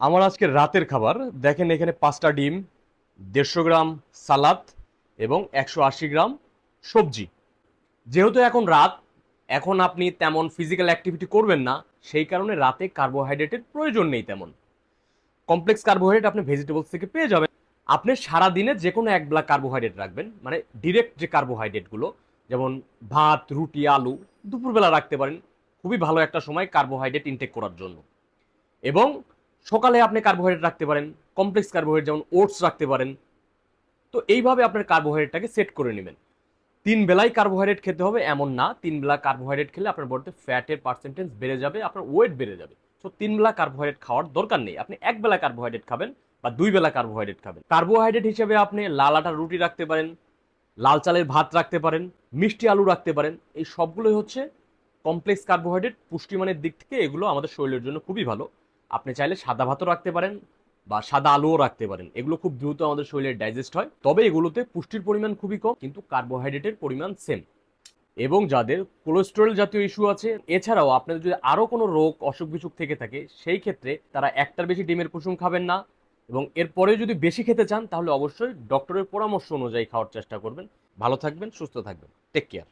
আমার আজকে রাতের খাবার, দেখেন এখানে পাঁচটা ডিম, দেড়শো গ্রাম সালাদ এবং একশো আশি গ্রাম সবজি। যেহেতু এখন রাত, এখন আপনি তেমন ফিজিক্যাল অ্যাক্টিভিটি করবেন না, সেই কারণে রাতে কার্বোহাইড্রেটের প্রয়োজন নেই তেমন। কমপ্লেক্স কার্বোহাইড্রেট আপনি ভেজিটেবলস থেকে পেয়ে যাবেন। আপনি সারা দিনে যে কোনো এক বেলা কার্বোহাইড্রেট রাখবেন মানে ডিরেক্ট যে কার্বোহাইড্রেটগুলো যেমন ভাত, রুটি, আলু, দুপুরবেলা রাখতে পারেন। খুবই ভালো একটা সময় কার্বোহাইড্রেট ইনটেক করার জন্য। এবং সকালে আপনি কার্বোহাইড্রেট রাখতে পারেন কমপ্লেক্স কার্বোহাইড্রেট যেমন ওটস রাখতে পারেন। তো এইভাবে আপনার কার্বোহাইড্রেটটাকে সেট করে নেবেন। তিন বেলায় কার্বোহাইড্রেট খেতে হবে এমন না। তিন বেলা কার্বোহাইড্রেট খেলে আপনার বডিতে ফ্যাটের পার্সেন্টেজ বেড়ে যাবে, আপনার ওয়েট বেড়ে যাবে। তো তিন বেলা কার্বোহাইড্রেট খাওয়ার দরকার নেই। আপনি এক বেলা কার্বোহাইড্রেট খাবেন বা দুই বেলা কার্বোহাইড্রেট খাবেন। কার্বোহাইড্রেট হিসেবে আপনি লাল আটার রুটি রাখতে পারেন, লাল চালের ভাত রাখতে পারেন, মিষ্টি আলু রাখতে পারেন। এই সবগুলোই হচ্ছে কমপ্লেক্স কার্বোহাইড্রেট পুষ্টিমানের দিক থেকে এগুলো আমাদের শরীরের জন্য খুবই ভালো। আপনি চাইলে সাদা ভাতও রাখতে পারেন বা সাদা আলুও রাখতে পারেন। এগুলো খুব দ্রুত আমাদের শরীরে ডাইজেস্ট হয়। তবে এগুলোতে পুষ্টির পরিমাণ খুবই কম, কিন্তু কার্বোহাইড্রেটের পরিমাণ সেম এবং যাদের কোলেস্টেরল জাতীয় ইস্যু আছে, এছাড়াও আপনাদের যদি আরও কোনো রোগ, অসুখ বিসুখ থেকে থাকে, সেই ক্ষেত্রে তারা একটার বেশি ডিমের কুসুম খাবেন না। এবং এরপরে যদি বেশি খেতে চান, তাহলে অবশ্যই ডক্টরের পরামর্শ অনুযায়ী খাওয়ার চেষ্টা করবেন। ভালো থাকবেন, সুস্থ থাকবেন। Take care